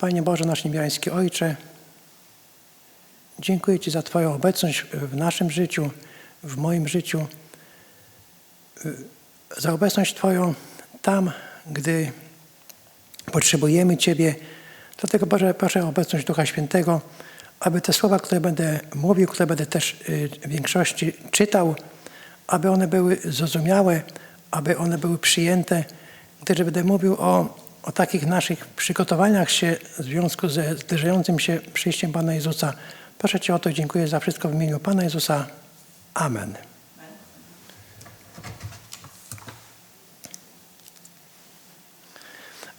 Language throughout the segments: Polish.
Panie Boże, nasz niebiański Ojcze, dziękuję Ci za Twoją obecność w naszym życiu, w moim życiu, za obecność Twoją tam, gdy potrzebujemy Ciebie. Dlatego Boże, proszę o obecność Ducha Świętego, aby te słowa, które będę mówił, które będę też y, w większości czytał, aby one były zrozumiałe, aby one były przyjęte, gdyż będę mówił o, o takich naszych przygotowaniach się w związku ze zbliżającym się przyjściem Pana Jezusa. Proszę Cię o to, dziękuję za wszystko w imieniu Pana Jezusa. Amen.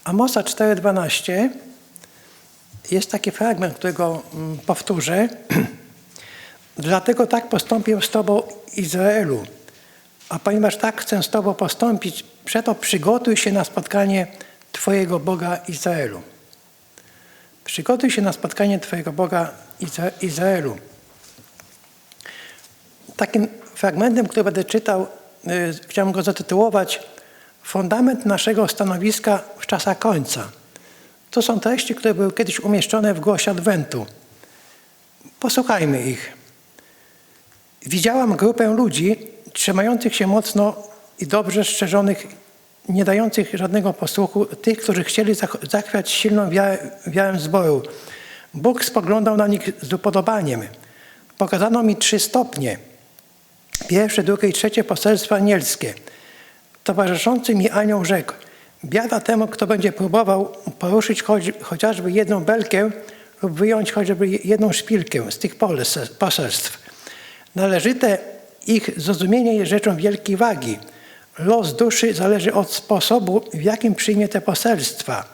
Amosa 4,12 jest taki fragment, którego mm, powtórzę. Dlatego tak postąpił z Tobą Izraelu. A ponieważ tak chcę z Tobą postąpić, przeto przygotuj się na spotkanie Twojego Boga Izraelu. Przygotuj się na spotkanie Twojego Boga Izra- Izraelu. Takim fragmentem, który będę czytał, y, chciałem go zatytułować Fundament naszego stanowiska w czasach końca. To są treści, które były kiedyś umieszczone w głosie Adwentu. Posłuchajmy ich. Widziałam grupę ludzi trzymających się mocno i dobrze strzeżonych, nie dających żadnego posłuchu, tych, którzy chcieli zach- zachwiać silną wiarę, zboru. Bóg spoglądał na nich z upodobaniem. Pokazano mi trzy stopnie. Pierwsze, drugie i trzecie poselstwa anielskie. Towarzyszący mi anioł rzekł, biada temu, kto będzie próbował poruszyć chociażby jedną belkę lub wyjąć choćby jedną szpilkę z tych poselstw. Należyte ich zrozumienie jest rzeczą wielkiej wagi. Los duszy zależy od sposobu, w jakim przyjmie te poselstwa.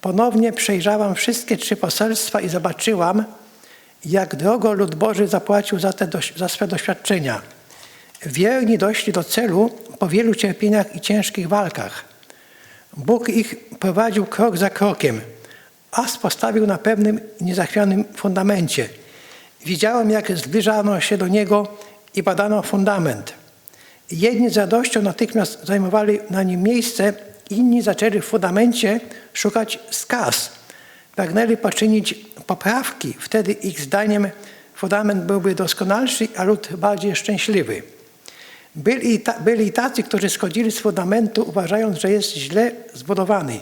Ponownie przejrzałam wszystkie trzy poselstwa i zobaczyłam, jak drogo lud Boży zapłacił za, te za swe doświadczenia. Wierni doszli do celu po wielu cierpieniach i ciężkich walkach. Bóg ich prowadził krok za krokiem, aż postawił na pewnym niezachwianym fundamencie. Widziałem, jak zbliżano się do niego i badano fundament. Jedni z radością natychmiast zajmowali na nim miejsce, inni zaczęli w fundamencie szukać skaz. Pragnęli poczynić poprawki, wtedy ich zdaniem fundament byłby doskonalszy, a lud bardziej szczęśliwy. Byli, ta, byli tacy, którzy schodzili z fundamentu, uważając, że jest źle zbudowany.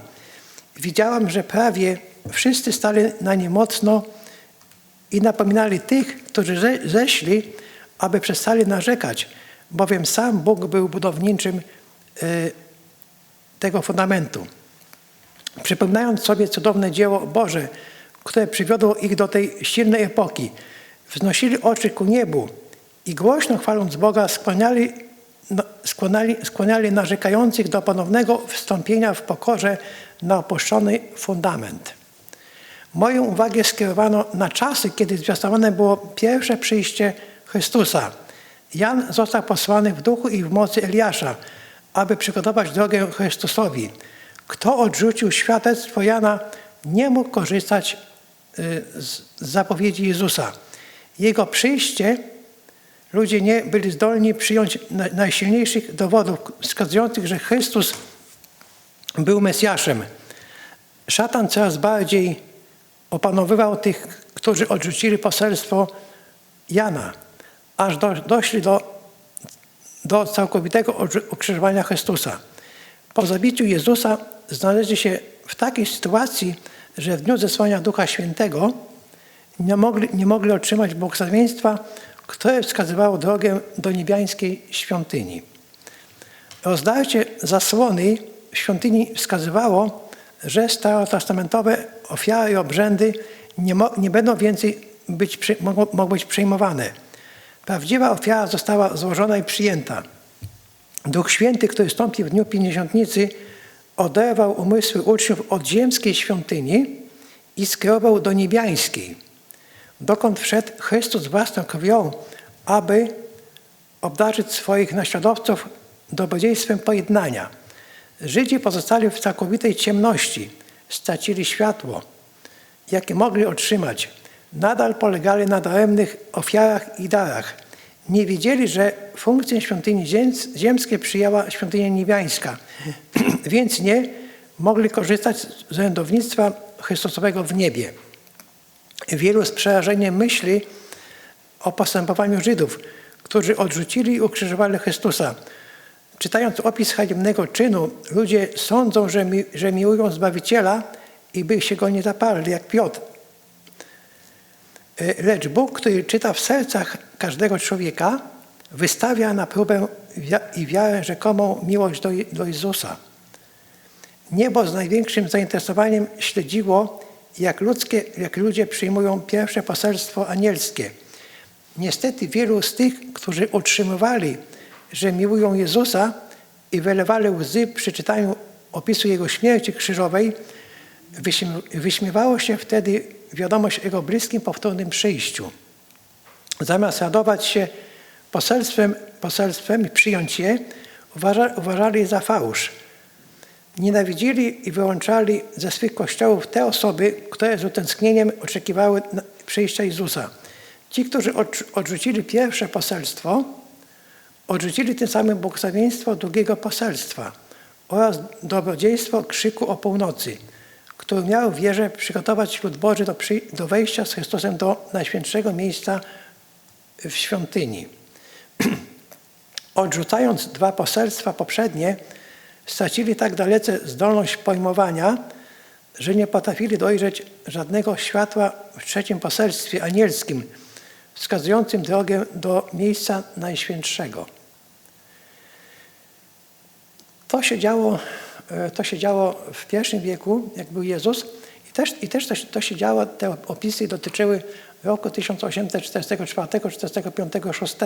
Widziałam, że prawie wszyscy stali na nie mocno i napominali tych, którzy ze, zeszli, aby przestali narzekać, bowiem sam Bóg był budowniczym e, tego fundamentu. Przypominając sobie cudowne dzieło Boże, które przywiodło ich do tej silnej epoki, wznosili oczy ku niebu i głośno chwaląc Boga skłaniali, no, skłaniali, skłaniali narzekających do ponownego wstąpienia w pokorze na opuszczony fundament. Moją uwagę skierowano na czasy, kiedy zwiastowane było pierwsze przyjście Chrystusa. Jan został posłany w duchu i w mocy Eliasza, aby przygotować drogę Chrystusowi. Kto odrzucił świadectwo Jana, nie mógł korzystać y, z zapowiedzi Jezusa. Jego przyjście ludzie nie byli zdolni przyjąć na- najsilniejszych dowodów wskazujących, że Chrystus był Mesjaszem. Szatan coraz bardziej opanowywał tych, którzy odrzucili poselstwo Jana, aż do, doszli do, do całkowitego ukrzyżowania Chrystusa. Po zabiciu Jezusa znaleźli się w takiej sytuacji, że w dniu zesłania Ducha Świętego nie mogli, nie mogli otrzymać błogosławieństwa, które wskazywało drogę do niebiańskiej świątyni. Rozdarcie zasłony w świątyni wskazywało, że starotestamentowe ofiary i obrzędy nie, mo, nie będą więcej być, mogą, mogą być przyjmowane. Prawdziwa ofiara została złożona i przyjęta. Duch Święty, który stąpił w dniu Pięćdziesiątnicy, oderwał umysły uczniów od ziemskiej świątyni i skierował do niebiańskiej, dokąd wszedł Chrystus własną krwią, aby obdarzyć swoich naśladowców dobrodziejstwem pojednania. Żydzi pozostali w całkowitej ciemności, stracili światło, jakie mogli otrzymać. Nadal polegali na daremnych ofiarach i darach. Nie wiedzieli, że funkcję świątyni ziems- ziemskiej przyjęła świątynia niebiańska, więc nie mogli korzystać z orędownictwa Chrystusowego w niebie. Wielu z przerażeniem myśli o postępowaniu Żydów, którzy odrzucili i ukrzyżowali Chrystusa. Czytając opis haniebnego czynu, ludzie sądzą, że, mi, że miłują Zbawiciela i by się go nie zaparli, jak Piotr. E, Lecz Bóg, który czyta w sercach każdego człowieka, wystawia na próbę i wiarę rzekomą miłość do, do Jezusa. Niebo z największym zainteresowaniem śledziło, jak, ludzkie, jak ludzie przyjmują pierwsze poselstwo anielskie. Niestety wielu z tych, którzy utrzymywali, że miłują Jezusa i wylewali łzy przy czytaniu opisu Jego śmierci krzyżowej, wyśmie- wyśmiewało się wtedy wiadomość o Jego bliskim, powtórnym przyjściu. Zamiast radować się poselstwem, poselstwem i przyjąć je, uważa, uważali za fałsz. Nienawidzili i wyłączali ze swych kościołów te osoby, które z utęsknieniem oczekiwały przyjścia Jezusa. Ci, którzy odrzu- odrzucili pierwsze poselstwo, odrzucili tym samym błogosławieństwo drugiego poselstwa oraz dobrodziejstwo krzyku o północy, który miał w wierze przygotować lud Boży do, przy, do wejścia z Chrystusem do najświętszego miejsca w świątyni. Odrzucając dwa poselstwa poprzednie, stracili tak dalece zdolność pojmowania, że nie potrafili dojrzeć żadnego światła w trzecim poselstwie anielskim, wskazującym drogę do miejsca najświętszego. To się działo, to się działo w pierwszym wieku, jak był Jezus, i też, i też to, to się działo, te opisy dotyczyły roku 1844, 45, 6.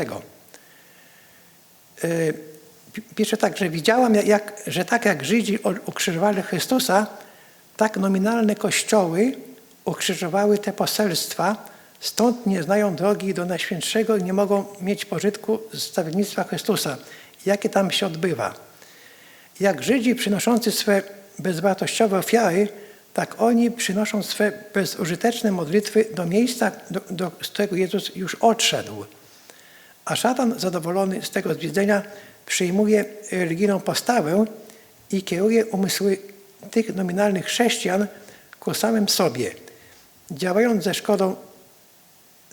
Y, pi- Pisze tak, że widziałam, jak- że tak jak Żydzi ukrzyżowali Chrystusa, tak nominalne kościoły ukrzyżowały te poselstwa, stąd nie znają drogi do Najświętszego i nie mogą mieć pożytku z stawiennictwa Chrystusa. Jakie tam się odbywa? Jak Żydzi przynoszący swe bezwartościowe ofiary, tak oni przynoszą swe bezużyteczne modlitwy do miejsca, do, do, z którego Jezus już odszedł. A szatan, zadowolony z tego zwiedzenia, przyjmuje religijną postawę i kieruje umysły tych nominalnych chrześcijan ku samym sobie, działając ze szkodą,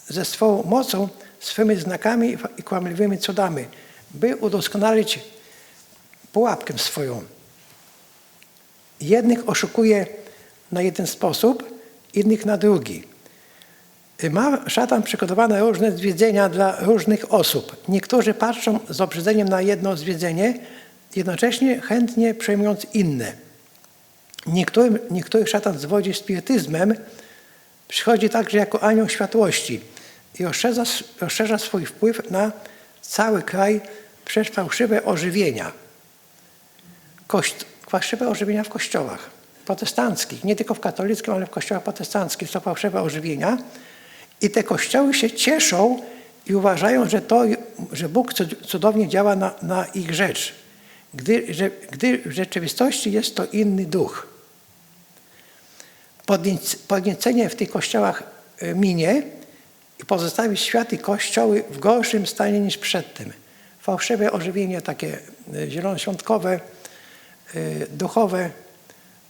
ze swą mocą, swymi znakami i kłamliwymi cudami, by udoskonalić pułapkę swoją. Jednych oszukuje na jeden sposób, innych na drugi. Ma szatan przygotowane różne zwiedzenia dla różnych osób. Niektórzy patrzą z obrzydzeniem na jedno zwiedzenie, jednocześnie chętnie przejmując inne. Niektórym, niektórych szatan zwodzi spirytyzmem, przychodzi także jako anioł światłości i rozszerza, rozszerza swój wpływ na cały kraj przez fałszywe ożywienia. Fałszywe ożywienia w kościołach protestanckich, nie tylko w katolickim, ale w kościołach protestanckich są fałszywe ożywienia i te kościoły się cieszą i uważają, że, to, że Bóg cudownie działa na, na ich rzecz, gdy, że, gdy w rzeczywistości jest to inny duch. Podniec- Podniecenie w tych kościołach y, minie i pozostawi świat i kościoły w gorszym stanie niż przedtem. Fałszywe ożywienie takie y, zielonoświątkowe, duchowe,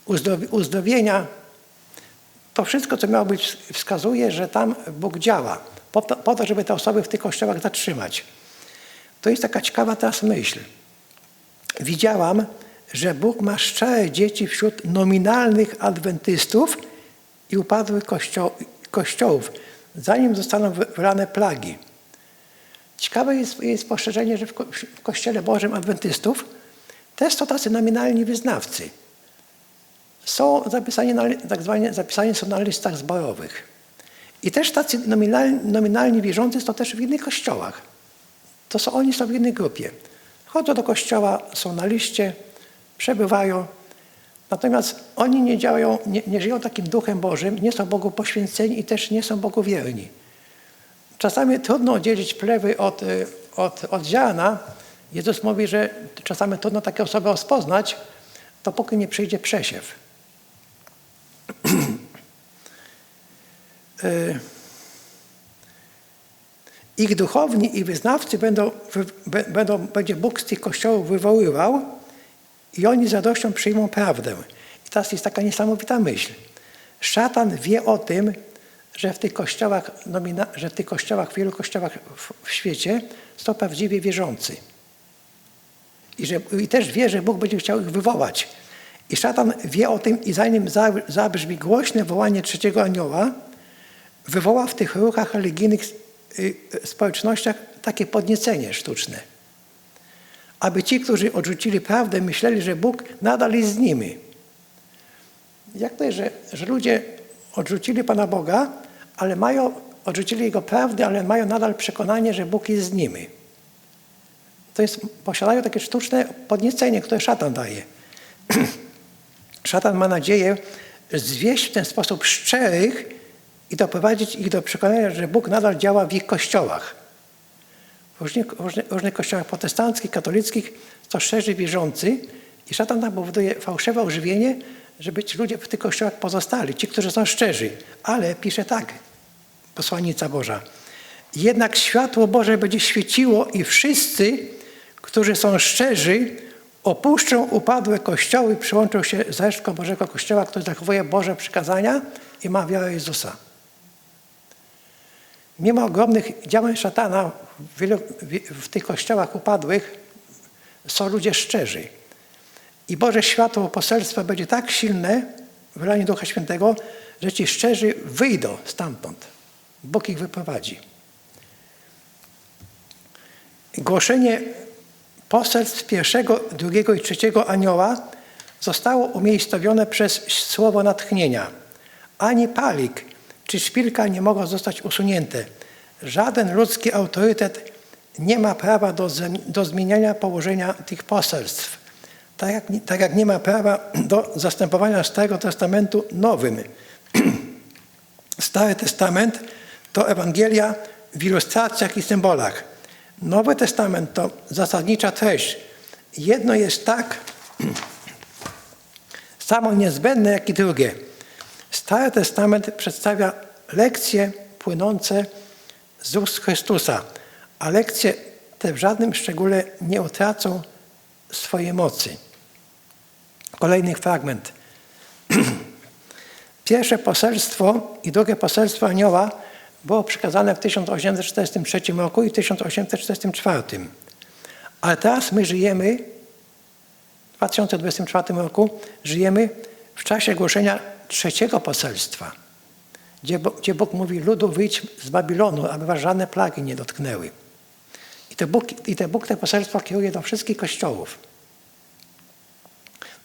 uzdrowi- uzdrowienia. To wszystko, co miało być, wskazuje, że tam Bóg działa, po to, po to, żeby te osoby w tych kościołach zatrzymać. To jest taka ciekawa teraz myśl. Widziałam, że Bóg ma szczere dzieci wśród nominalnych adwentystów i upadłych kościo kościołów, zanim zostaną wy- wylane plagi. Ciekawe jest, jest spostrzeżenie, że w, ko w Kościele Bożym Adwentystów też są tacy nominalni wyznawcy. Są zapisani, na, tak zwane, zapisani są na listach zborowych. I też tacy nominalni, nominalni wierzący są też w innych kościołach. To są, oni są w innej grupie. Chodzą do kościoła, są na liście, przebywają. Natomiast oni nie działają, nie, nie żyją takim duchem Bożym, nie są Bogu poświęceni i też nie są Bogu wierni. Czasami trudno oddzielić plewy od, y, od, od. Jezus mówi, że czasami trudno takie osoby rozpoznać, dopóki nie przyjdzie przesiew. Y, Ich duchowni i wyznawcy będą, będą, będzie Bóg z tych kościołów wywoływał i oni z radością przyjmą prawdę. I teraz jest taka niesamowita myśl. Szatan wie o tym, że w tych kościołach, że w tych kościołach, w wielu kościołach w, w świecie są prawdziwie wierzący. I, że, I też wie, że Bóg będzie chciał ich wywołać. I szatan wie o tym i zanim za- zabrzmi głośne wołanie trzeciego anioła, wywoła w tych ruchach religijnych y, y, społecznościach takie podniecenie sztuczne. Aby ci, którzy odrzucili prawdę, myśleli, że Bóg nadal jest z nimi. Jak to jest, że, że ludzie odrzucili Pana Boga, ale mają, odrzucili Jego prawdę, ale mają nadal przekonanie, że Bóg jest z nimi. To jest, posiadają takie sztuczne podniecenie, które szatan daje. szatan ma nadzieję zwieść w ten sposób szczerych i doprowadzić ich do przekonania, że Bóg nadal działa w ich kościołach. W różnych, różnych, różnych kościołach protestanckich, katolickich to szczerzy wierzący i szatan tam powoduje fałszywe ożywienie, żeby ci ludzie w tych kościołach pozostali, ci, którzy są szczerzy. Ale pisze tak, posłanica Boża. Jednak światło Boże będzie świeciło i wszyscy, którzy są szczerzy, opuszczą upadłe kościoły, przyłączą się z resztką Bożego Kościoła, który zachowuje Boże przykazania i ma wiarę Jezusa. Mimo ogromnych działań szatana w, wielu, w tych kościołach upadłych są ludzie szczerzy. I Boże światło poselstwa będzie tak silne, wylanie Ducha Świętego, że ci szczerzy wyjdą stamtąd. Bóg ich wyprowadzi. Głoszenie poselstw pierwszego, drugiego i trzeciego anioła zostało umiejscowione przez słowo natchnienia. Ani palik czy szpilka nie mogą zostać usunięte. Żaden ludzki autorytet nie ma prawa do, do zmieniania położenia tych poselstw. Tak jak, tak jak nie ma prawa do zastępowania Starego Testamentu nowym. Stary Testament to Ewangelia w ilustracjach i symbolach. Nowy Testament to zasadnicza treść. Jedno jest tak samo niezbędne, jak i drugie. Stary Testament przedstawia lekcje płynące z ust Chrystusa, a lekcje te w żadnym szczególe nie utracą swojej mocy. Kolejny fragment. Pierwsze poselstwo i drugie poselstwo anioła było przekazane w 1843 roku i w 1844. Ale teraz my żyjemy, w 2024 roku, żyjemy w czasie głoszenia trzeciego poselstwa, gdzie, gdzie Bóg mówi, ludu wyjdź z Babilonu, aby was żadne plagi nie dotknęły. I te Bóg, i te, Bóg te poselstwo kieruje do wszystkich kościołów,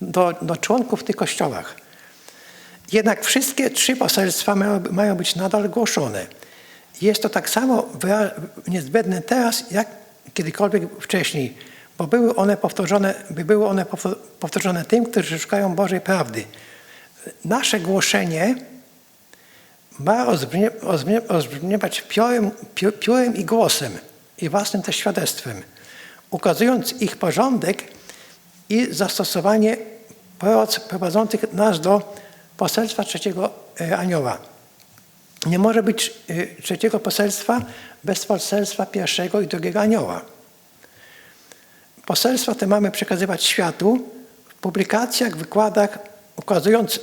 do, do członków w tych kościołach. Jednak wszystkie trzy poselstwa mają, mają być nadal głoszone. Jest to tak samo niezbędne teraz, jak kiedykolwiek wcześniej, bo były one powtórzone, by były one powtórzone tym, którzy szukają Bożej prawdy. Nasze głoszenie ma rozbrzmiewać piorem, piorem i głosem i własnym też świadectwem, ukazując ich porządek i zastosowanie prowadzących nas do poselstwa trzeciego anioła. Nie może być trzeciego poselstwa bez poselstwa pierwszego i drugiego anioła. Poselstwa te mamy przekazywać światu w publikacjach, wykładach, ukazując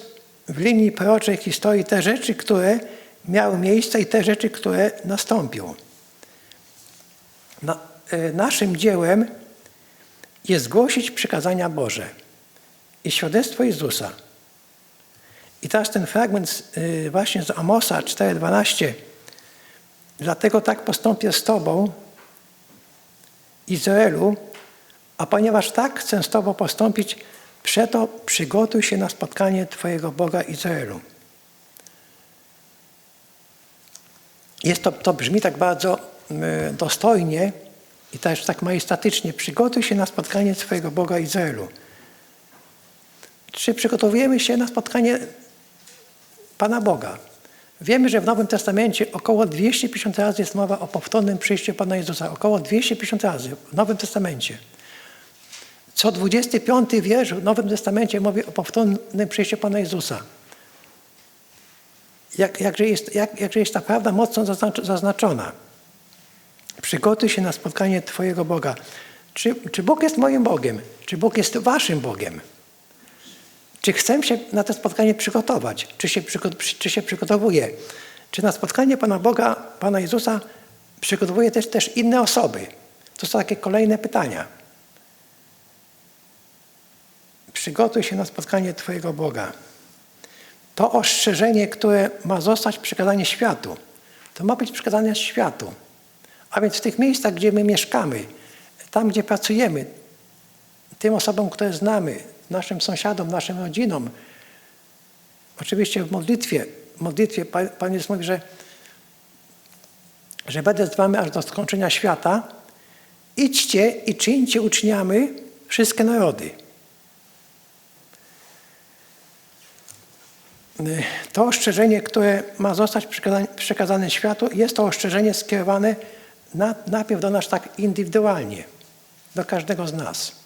w linii proroczej historii te rzeczy, które miały miejsce i te rzeczy, które nastąpią. Na, naszym dziełem jest głosić przykazania Boże i świadectwo Jezusa. I teraz ten fragment właśnie z Amosa 4:12. Dlatego tak postąpię z Tobą, Izraelu, a ponieważ tak chcę z Tobą postąpić, przeto przygotuj się na spotkanie Twojego Boga Izraelu. Jest to, to brzmi tak bardzo y, dostojnie i też tak majestatycznie. Przygotuj się na spotkanie Twojego Boga Izraelu. Czy przygotowujemy się na spotkanie Pana Boga? Wiemy, że w Nowym Testamencie około 250 razy jest mowa o powtórnym przyjściu Pana Jezusa. Około 250 razy w Nowym Testamencie. Co 25 wiersz w Nowym Testamencie mówi o powtórnym przyjściu Pana Jezusa. Jak, jakże, jest, jak, jakże jest ta prawda mocno zaznaczona. Przygotuj się na spotkanie Twojego Boga. Czy, czy Bóg jest moim Bogiem? Czy Bóg jest Waszym Bogiem? Czy chcę się na to spotkanie przygotować? Czy się, czy się przygotowuję? Czy na spotkanie Pana Boga, Pana Jezusa przygotowuje też, też inne osoby? To są takie kolejne pytania. Przygotuj się na spotkanie Twojego Boga. To ostrzeżenie, które ma zostać przekazane światu, to ma być przekazane światu. A więc w tych miejscach, gdzie my mieszkamy, tam, gdzie pracujemy, tym osobom, które znamy, naszym sąsiadom, naszym rodzinom. Oczywiście w modlitwie, w modlitwie Pan Jezus mówi, że, że będę z wami aż do skończenia świata. Idźcie i czyńcie uczniami wszystkie narody. To ostrzeżenie, które ma zostać przekazane, światu, jest to ostrzeżenie skierowane na, najpierw do nas tak indywidualnie, do każdego z nas.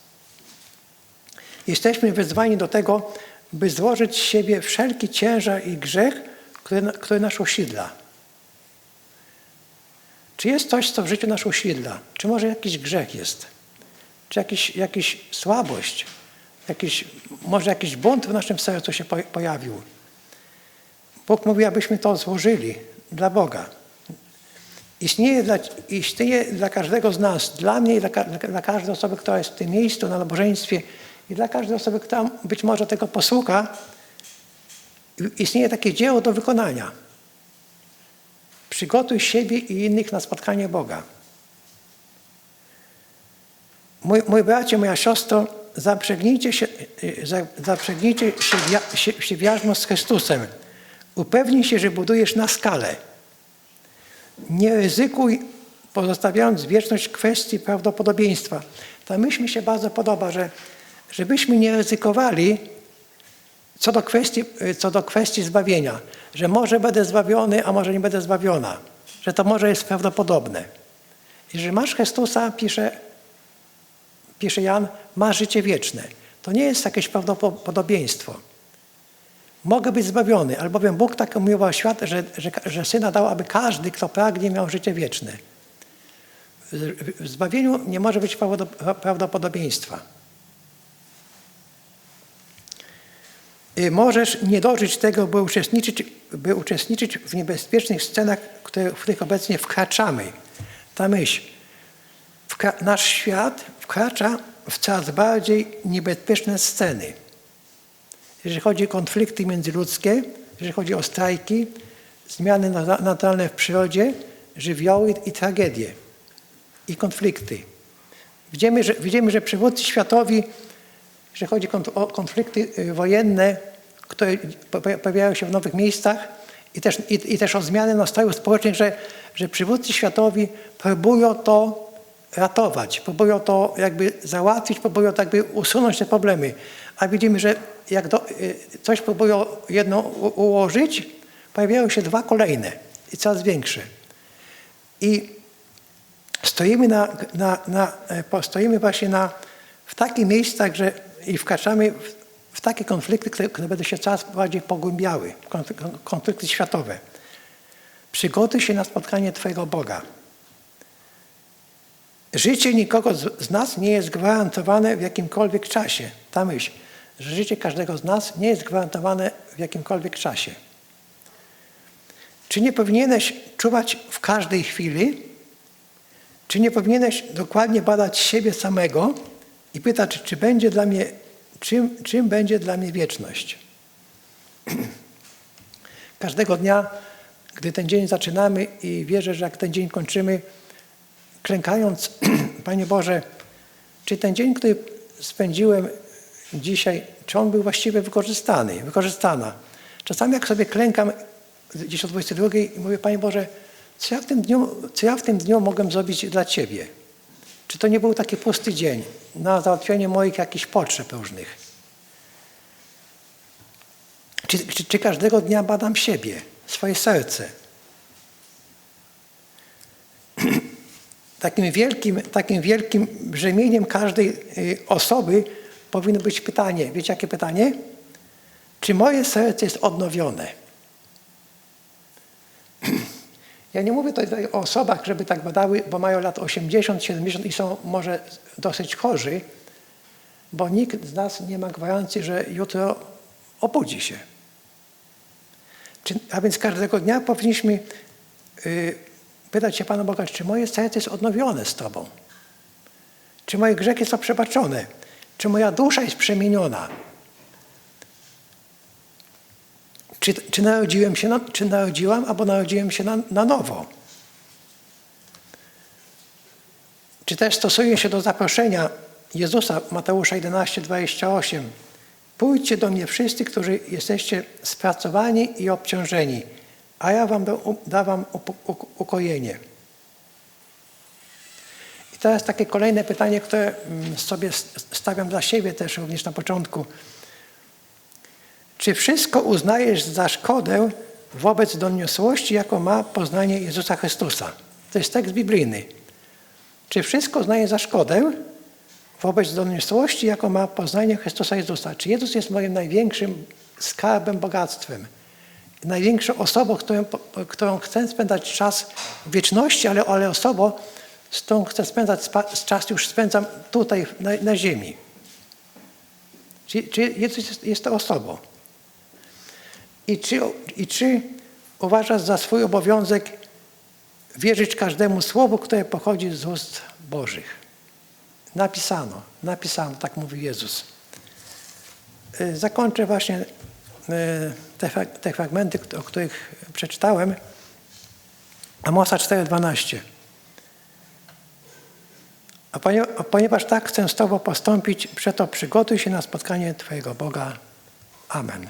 Jesteśmy wezwani do tego, by złożyć z siebie wszelki ciężar i grzech, który, który nas usidla. Czy jest coś, co w życiu nas usidla? Czy może jakiś grzech jest? Czy jakiś, jakiś słabość? Jakiś, może jakiś bunt w naszym sercu się po- pojawił? Bóg mówi, abyśmy to złożyli dla Boga. Istnieje dla, istnieje dla każdego z nas, dla mnie i dla, dla każdej osoby, która jest w tym miejscu na nabożeństwie i dla każdej osoby, która być może tego posłucha, istnieje takie dzieło do wykonania. Przygotuj siebie i innych na spotkanie Boga. Mój, mój bracie, moja siostro, zaprzegnijcie się, za- zaprzegnijcie się, się, się z Chrystusem. Upewnij się, że budujesz na skalę. Nie ryzykuj, pozostawiając wieczność kwestii prawdopodobieństwa. Ta myśl mi się bardzo podoba, że żebyśmy nie ryzykowali co do, kwestii, co do kwestii zbawienia, że może będę zbawiony, a może nie będę zbawiona, że to może jest prawdopodobne. Jeżeli masz Chrystusa, pisze, pisze Jan, masz życie wieczne. To nie jest jakieś prawdopodobieństwo. Mogę być zbawiony, albowiem Bóg tak umiłował świat, że, że, że Syna dał, aby każdy, kto pragnie, miał życie wieczne. W zbawieniu nie może być prawdo- prawdopodobieństwa. Możesz nie dożyć tego, by uczestniczyć, by uczestniczyć w niebezpiecznych scenach, które, w których obecnie wkraczamy. Ta myśl. Wkra- nasz świat wkracza w coraz bardziej niebezpieczne sceny. Jeżeli chodzi o konflikty międzyludzkie, jeżeli chodzi o strajki, zmiany na- naturalne w przyrodzie, żywioły i tragedie i konflikty. Widzimy, że, widzimy, że przywódcy światowi, jeżeli chodzi o konflikty y, wojenne, które po- po- pojawiają się w nowych miejscach i też, i, i też o zmiany nastrojów społecznych, że, że przywódcy światowi próbują to ratować, próbują to jakby załatwić, próbują to jakby usunąć te problemy. A widzimy, że jak do, y, coś próbują jedno ułożyć, pojawiają się dwa kolejne i coraz większe. I stoimy, na, na, na, e, stoimy właśnie na, w takich miejscach, że i wkraczamy w, w takie konflikty, które, które będą się coraz bardziej pogłębiały, konflik- konflikty światowe. Przygotuj się na spotkanie Twojego Boga. Życie nikogo z, z nas nie jest gwarantowane w jakimkolwiek czasie. Ta myśl, że życie każdego z nas nie jest gwarantowane w jakimkolwiek czasie. Czy nie powinieneś czuwać w każdej chwili? Czy nie powinieneś dokładnie badać siebie samego i pytać, czy będzie dla mnie, czym, czym będzie dla mnie wieczność? Każdego dnia, gdy ten dzień zaczynamy i wierzę, że jak ten dzień kończymy, klękając, Panie Boże, czy ten dzień, który spędziłem dzisiaj, czy on był właściwie wykorzystany, wykorzystana? Czasami jak sobie klękam gdzieś o 22 i mówię, Panie Boże, co ja w tym dniu, co ja w tym dniu mogłem zrobić dla Ciebie? Czy to nie był taki pusty dzień na załatwienie moich jakichś potrzeb różnych? Czy, czy, czy każdego dnia badam siebie, swoje serce? Takim wielkim, takim wielkim brzemieniem każdej y, osoby powinno być pytanie. Wiecie, jakie pytanie? Czy moje serce jest odnowione? Ja nie mówię tutaj o osobach, żeby tak badały, bo mają lat 80, 70 i są może dosyć chorzy, bo nikt z nas nie ma gwarancji, że jutro obudzi się. A więc każdego dnia powinniśmy y, pytać się Pana Boga, czy moje serce jest odnowione z Tobą? Czy moje grzechy są przebaczone? Czy moja dusza jest przemieniona? Czy, czy narodziłem się, na, czy narodziłam, albo narodziłem się na, na nowo? Czy też stosuję się do zaproszenia Jezusa, Mateusza 11, 28. Pójdźcie do mnie wszyscy, którzy jesteście spracowani i obciążeni, a ja wam dam ukojenie. I teraz takie kolejne pytanie, które mm, sobie stawiam dla siebie też również na początku. Czy wszystko uznajesz za szkodę wobec doniosłości, jaką ma poznanie Jezusa Chrystusa? To jest tekst biblijny. Czy wszystko uznaję za szkodę wobec doniosłości, jaką ma poznanie Chrystusa Jezusa? Czy Jezus jest moim największym skarbem, bogactwem? Największą osobą, którą, którą chcę spędzać czas w wieczności, ale, ale osobą, z którą chcę spędzać czas, już spędzam tutaj na, na ziemi. Czy, czy Jezus jest, jest to osobą? I czy, I czy uważasz za swój obowiązek wierzyć każdemu słowu, które pochodzi z ust Bożych? Napisano, napisano, tak mówi Jezus. Y, zakończę właśnie y, te, te fragmenty, o których przeczytałem. Amosa 4,12. A ponieważ tak chcę z Tobą postąpić, przeto przygotuj się na spotkanie Twojego Boga. Amen.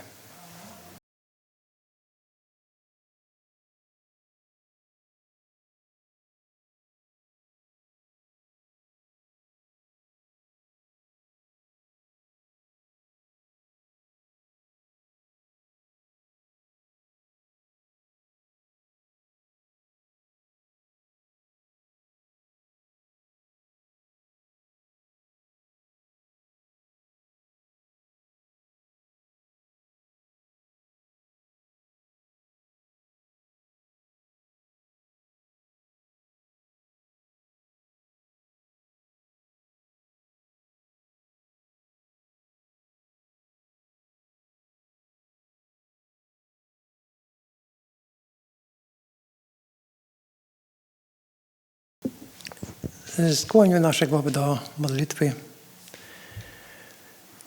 Skłonił nasze głowy do modlitwy.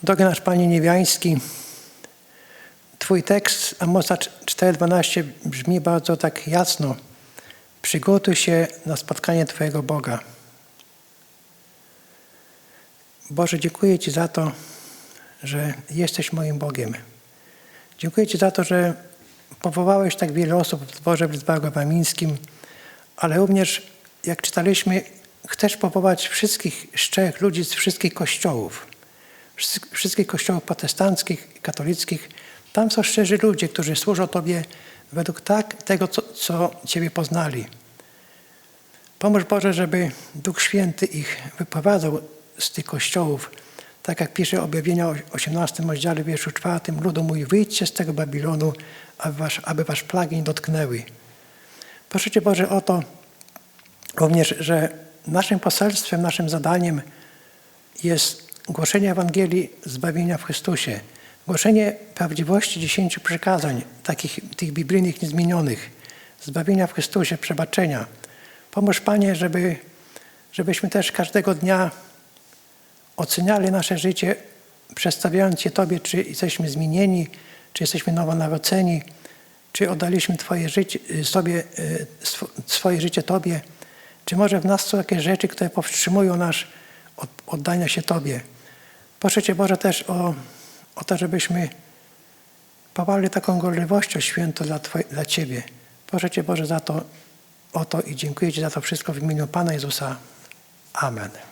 Drogi nasz Panie Niewiański, Twój tekst Amosa 4,12 brzmi bardzo tak jasno. Przygotuj się na spotkanie Twojego Boga. Boże, dziękuję Ci za to, że jesteś moim Bogiem. Dziękuję Ci za to, że powołałeś tak wiele osób w dworze w Zbargo Wamińskim, ale również, jak czytaliśmy, chcesz powołać wszystkich szczerych ludzi z wszystkich kościołów, wszystkich kościołów protestanckich katolickich. Tam są szczerzy ludzie, którzy służą Tobie według tak, tego, co, co Ciebie poznali. Pomóż Boże, żeby Duch Święty ich wyprowadzał z tych kościołów. Tak jak pisze objawienia o 18 rozdziale, wierszu 4. Ludu mój, wyjdźcie z tego Babilonu, aby was, aby was plagi nie dotknęły. Proszę Cię Boże o to również, że naszym poselstwem, naszym zadaniem jest głoszenie Ewangelii zbawienia w Chrystusie, głoszenie prawdziwości dziesięciu przykazań, takich tych biblijnych niezmienionych, zbawienia w Chrystusie, przebaczenia. Pomóż Panie, żeby, żebyśmy też każdego dnia oceniali nasze życie, przedstawiając je Tobie, czy jesteśmy zmienieni, czy jesteśmy nowonarodzeni, czy oddaliśmy Twoje życie, sobie, e, swoje życie Tobie. Czy może w nas są jakieś rzeczy, które powstrzymują nas od oddania się Tobie? Proszę Cię Boże też o, o to, żebyśmy pawali taką gorliwością święto dla, dla Ciebie. Proszę Cię Boże za to, o to i dziękuję Ci za to wszystko w imieniu Pana Jezusa. Amen.